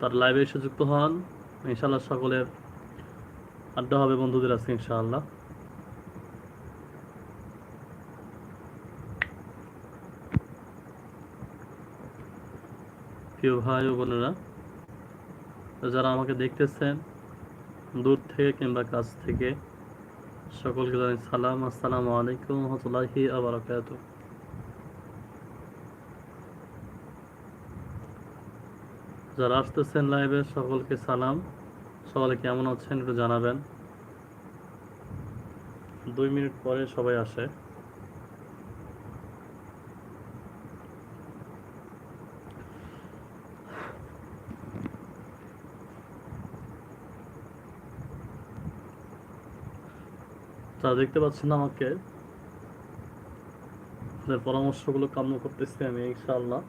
তার লাইভে এসে যুক্ত হন। ইনশাল্লাহ সকলের আড্ডা হবে বন্ধুদের আজকে, ইনশাআল্লাহ। প্রিয় ভাই ও বোনেরা, যারা আমাকে দেখতেছেন দূর থেকে কিংবা কাছ থেকে, সকলকে জানাই সালাম। আসসালামু আলাইকুম রহমতুল্লাহি আবরাকাত যারা আসতেছেন লাইভে সকলকে সালাম। সকলে কেমন আছেন একটু জানাবেন। দুই মিনিট পরে সবাই আসে। যারা দেখতে পাচ্ছেন আমাকে? আপনাদের পরামর্শগুলো কাম্য করতেছি আমি, ইনশাআল্লাহ।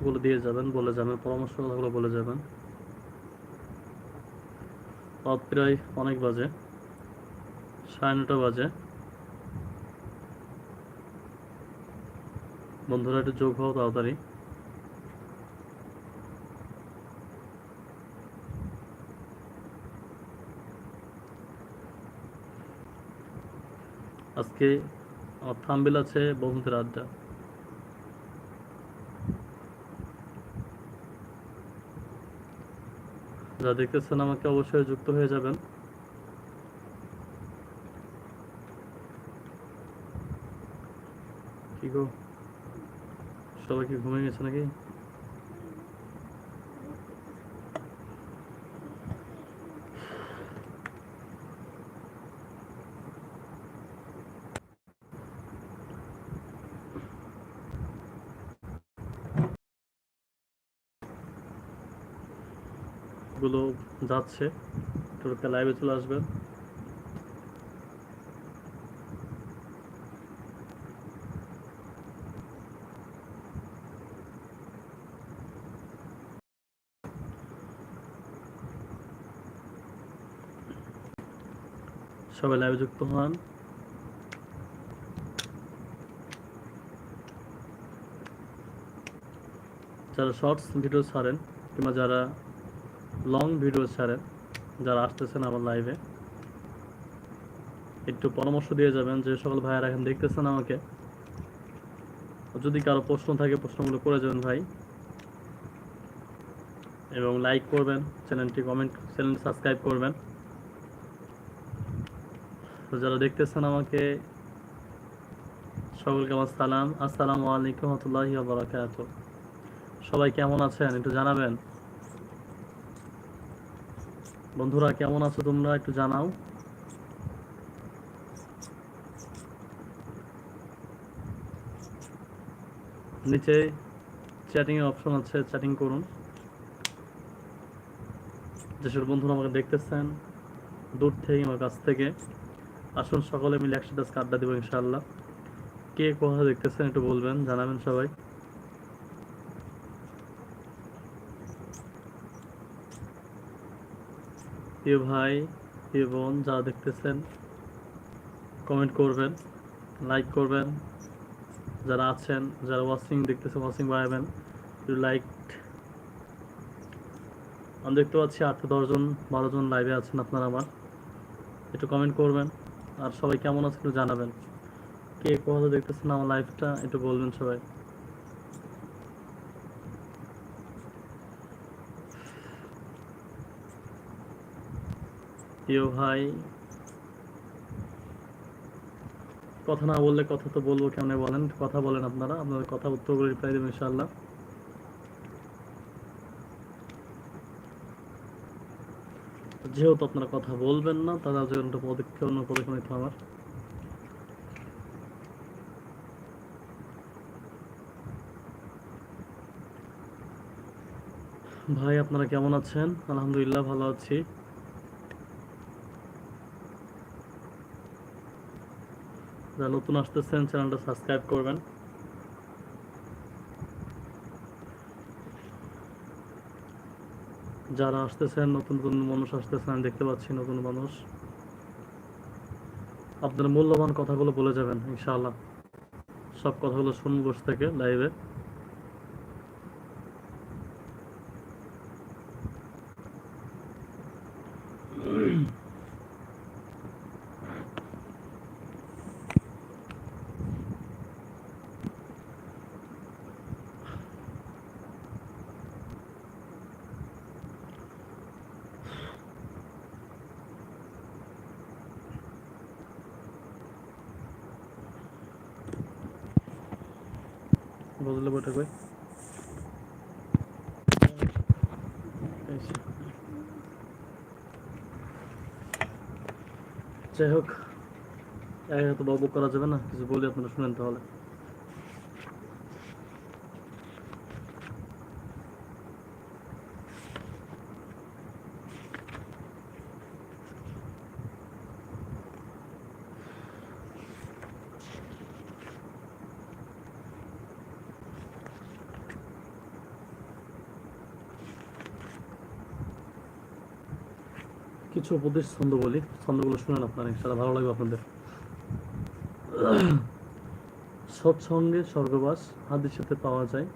পরামর্শগুলো দিয়ে যাবেন, বলে যাবেন পরামর্শ কথাগুলো বলে যাবেন। প্রায় অনেক বাজে, সাড়ে নটা বাজে। বন্ধুরা, একটু যোগ হও তাড়াতাড়ি। আজকে আমার থাম্বেল আছে বন্ধুদের আড্ডা। যা দেখতেছেন আমাকে অবশ্যই যুক্ত হয়ে যাবেন। কি গো? সবাই কি ঘুমিয়ে গেছে নাকি গুলো যাচ্ছে। একটু লাইভে চলে আসবেন সবাই লাইভে যুক্ত হন। যারা শর্টস ভিডিও ছাড়েন, কিংবা যারা লং ভিডিও ছাড়েন, যারা আসতেছেন আমার লাইভে একটু পরামর্শ দিয়ে যাবেন যে, সকল ভাইয়ারা এখন দেখতেছেন আমাকে? যদি কারও প্রশ্ন থাকে, প্রশ্নগুলো করে যাবেন ভাই। এবং লাইক করবেন চ্যানেলটি কমেন্ট চ্যানেলটি সাবস্ক্রাইব করবেন। যারা দেখতেছেন আমাকে, সকলকে আমার সালাম। আসসালামু আলাইকুম রহমতুল্লাহি বারাকাত সবাই কেমন আছেন? একটু জানাবেন। বন্ধুরা, কেমন আছো তোমরা? একটু জানাও। নিচে চ্যাটিং এর অপশন আছে চ্যাটিং করুন। যেসব বন্ধুরা আমাকে দেখতেছেন, দূর থেকে, আমার কাছ থেকে, আসুন সকলে মিলে একসাথে আজকে আড্ডা দেবো ইনশাল্লাহ কে কোথা দেখতেছেন একটু বলবেন, জানাবেন সবাই। প্রিয় ভাই প্রিয় বোন যারা দেখতেছেন কমেন্ট করবেন লাইক করবেন। যারা আছেন, যারা ওয়াচিং দেখতেছেন ওয়াচিং বাড়াবেন লাইক আমি দেখতে পাচ্ছি আট দশজন, বারো জন লাইভে আছেন আপনারা আমার। একটু কমেন্ট করবেন, আর সবাই কেমন আছে একটু জানাবেন। কে কোথাও দেখতেছেন আমার লাইভটা একটু বলবেন সবাই। প্রিয় ভাই, কথা না বললে কথা তো বলব কেমন বলেন? কথা বলেন আপনারা, আপনাদের কথা উত্তরগুলো রিপ্লাই দেবেন ইনশাআল্লাহ। যেহেতু আপনারা কথা বলবেন না, তারা জন্য পদক্ষেপ অন্য পদক্ষেপ নিতে আমার। ভাই, আপনারা কেমন আছেন? আলহামদুলিল্লাহ, ভালো আছি। যারা নতুন আসতেছেন চ্যানেলটা সাবস্ক্রাইব করবেন। যারা আসতেছেন, নতুন নতুন মানুষ আসতেছেন, আমি দেখতে পাচ্ছি নতুন মানুষ। আপনার মূল্যবান কথাগুলো বলে যাবেন, ইনশাআল্লাহ। সব কথাগুলো শুনব বসে থেকে লাইভে গজলের বইটা কই। যাই হোক এক তো বকবক করা যাবে না, কিছু বলি আপনারা শুনেন তাহলে কিছু উপদেশ, ছন্দ বলি। ছন্দগুলো শুনেন আপনারা, ইনশাআল্লাহ ভালো লাগবে আপনাদের। সৎসঙ্গে স্বর্গবাস হাদিসেতে পাওয়া যায়।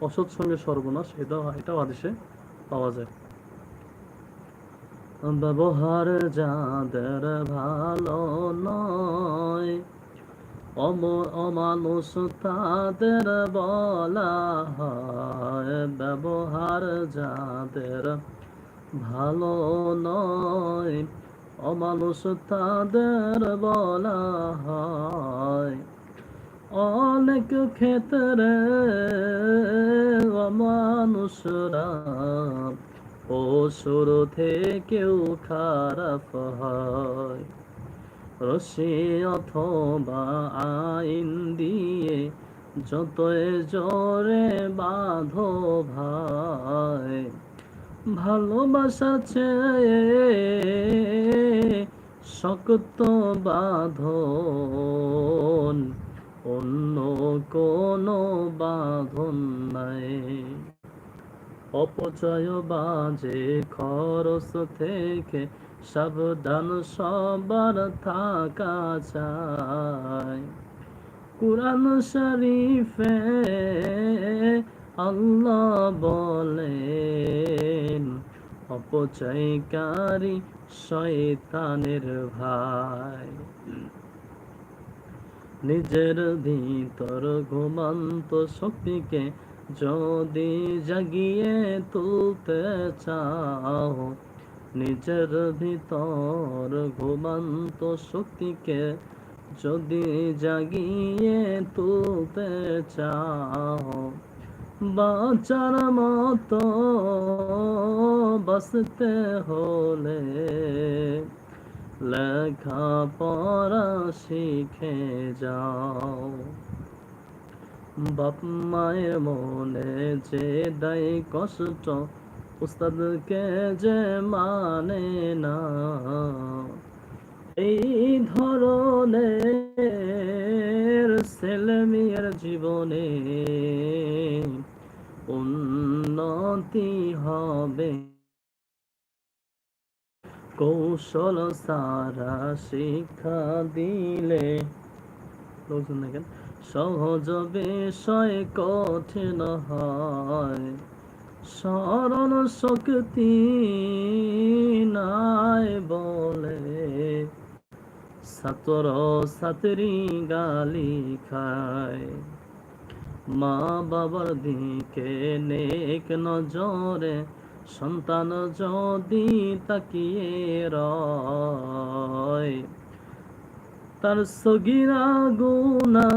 অসৎসঙ্গে সর্বনাশ এটাও এটাও হাদিসে পাওয়া যায়। ব্যবহার যাদের ভালো নয় অম অমানুষ তাদের বলা হয়। ব্যবহার যাদের ভালো নয়, অমানুষ তাদের বলা হয়। অনেক ক্ষেত্রে অমানুষরা পশুর থেকেও খারাপ হয়। রশি অথবা আইন দিয়ে যতই জোরে বাঁধো ভাই ভালোবাসা চেয়ে শক্ত বাঁধন, অন্য কোনো বাঁধন নাই। অপচয় বাজে খরচ থেকে সাবধান সবার থাকা চাই। কুরআন শরীফে আল্লাহ বলেন, অপচয়কারী শয়তানের ভাই। নিজের ভিতর ঘুমন্ত শক্তিকে যদি জাগিয়ে তুলতে চাও, নিজের ভিতর ঘুমন্ত শক্তিকে যদি জাগিয়ে তুলতে চাও বাঁচার মতো বাঁচতে হলে লেখা পড়া শিখে যাও। বাপ মায়ের মনে যে দেয় কষ্ট, উস্তাদকে যে মানে না। এই ধরনের ছেলে মেয়ের জীবনে উন্নতি হবে। কৌশল সারা শিক্ষা দিলে, লোকজন দেখেন, সহজ বিষয় কঠিন হয়। স্মরণ শক্তি নাই বলে, ছাত্র ছাত্রী গালি খায়। মা বাবার দিকে নেক নজরে, সন্তান যদি তাকিয়ে রয়, তার সগিরা গুনা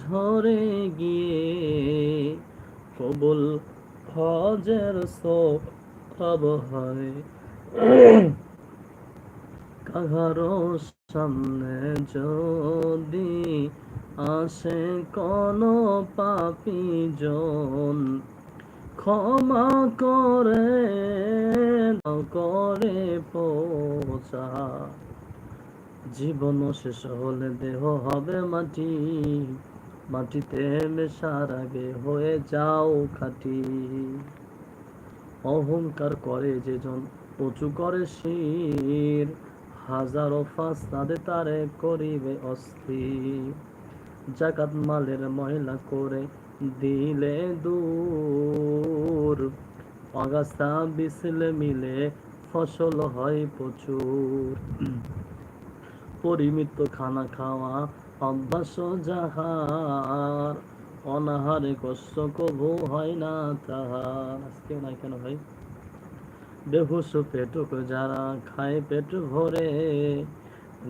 ঝরে গিয়ে কবুল হজের সব হয়। কাহারো সামনে যদি আসে কোনো পাপি জন। ক্ষমা করে করে পোষা জীবন শেষ হলে দেহ হবে মাটি। মাটিতে মেশার আগে হয়ে যাও খাটি। অহংকার করে যেজন, উঁচু করে শির। হাজারো ফাসাদে তারে করিবে অস্থির। জাকাত মালের ময়লা করে দিলে দূর। অগাস্তা বিছলে মিলে ফসল হয় প্রচুর। পরিমিত খানা খাওয়া অভ্যাস যাহার, অনাহারে কষ্ট কবু হয় না তাহার। আজকে নাই কেন ভাই? বেহুশ পেটুক যারা খায় পেট ভরে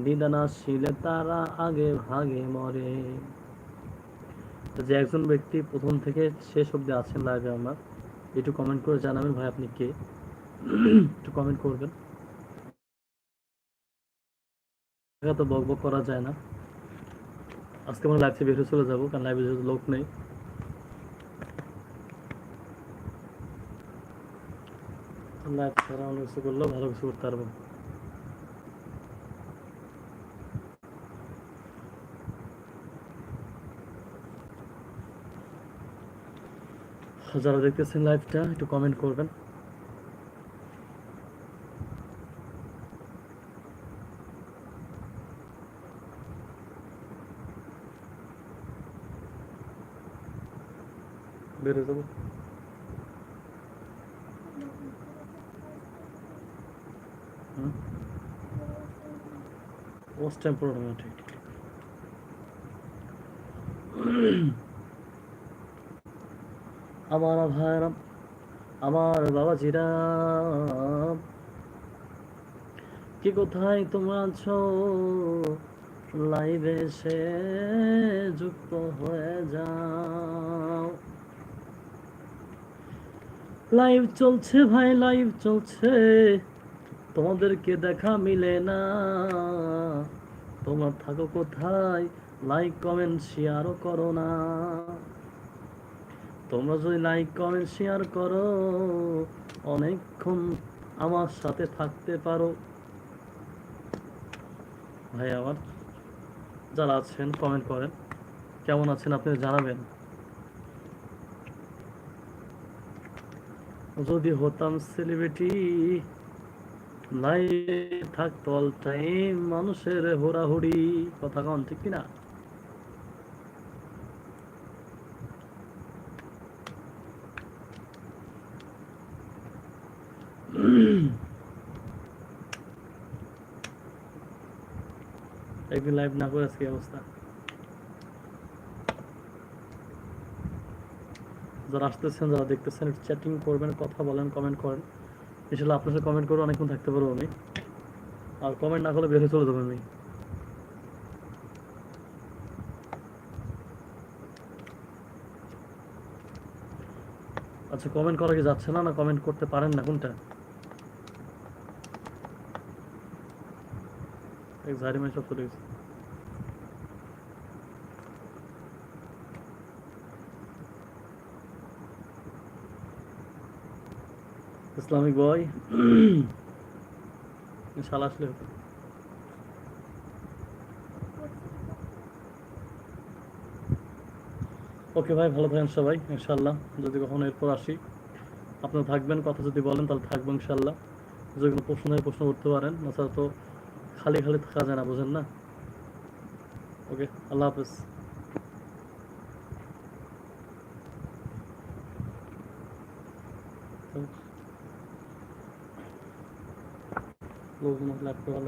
নিদানা শিলে তারা আগে ভাগে মরে। যে একজন ব্যক্তি প্রথম থেকে শেষ অব্দি আছেন লাইভে আমার, একটু কমেন্ট করে জানাবেন ভাই আপনি কে। একটু কমেন্ট করবেন। তো বক বক করা যায় না। আজকে আমরা লাইভ থেকে বের চলে যাব, কারণ লাইভে যেহেতু লোক নেই। লাইভ ছাড়া অন্য কিছু করলেও ভালো কিছু করতে পারব। যারা দেখতেছেন লাইভটা একটু কমেন্ট করবেন। বেরো যাব। ওস টেম্পোরারি ঠিক ঠিক আমার ভাইরাম, আমার বাবাজিরা কি কোথায় তোমরা আছো? লাইভে এসে যুক্ত হয়ে যাও। লাইভ চলছে ভাই, লাইভ চলছে। তোমাদেরকে দেখা মিলে না। তোমরা থাকো কোথায়? লাইক, কমেন্ট শেয়ারও করো না। তোমরা যদি লাইক কমেন্ট শেয়ার করো, অনেকক্ষণ আমার সাথে থাকতে পারো। ভাই, আমার যারা আছেন কমেন্ট করেন। কেমন আছেন আপনি জানাবেন। যদি হতাম সেলিব্রিটি নাই থাকতো অল টাইম মানুষের হোরাহুড়ি কথা কন, ঠিক কিনা? একদিন লাইভ না করে আজকে অবস্থা। যারা আসতেছেন, যারা দেখতেছেন, একটু চ্যাটিং করবেন, কথা বলেন কমেন্ট করেন। ইনশাল্লাহ আপনার সাথে কমেন্ট করে অনেকক্ষণ থাকতে পারব আমি। আর কমেন্ট না করলে বের হয়ে চলে যাব আমি। আচ্ছা কমেন্ট করা কি যাচ্ছে না না কমেন্ট করতে পারেন না কোনটা? এক ঝাড়ি সব চলে গেছে ইসলামিক বয় হতো। ওকে ভাই, ভালো থাকেন সবাই ইনশাল্লাহ যদি কখনো এরপর আসি, আপনারা থাকবেন, কথা যদি বলেন তাহলে থাকব ইনশাল্লাহ যদি কোনো প্রশ্ন প্রশ্ন করতে পারেন। তাছাড়া তো খালি খালি থাকা যায় না বোঝেন না ওকে আল্লাহ হাফেজ লোকজন ল্যাপটপ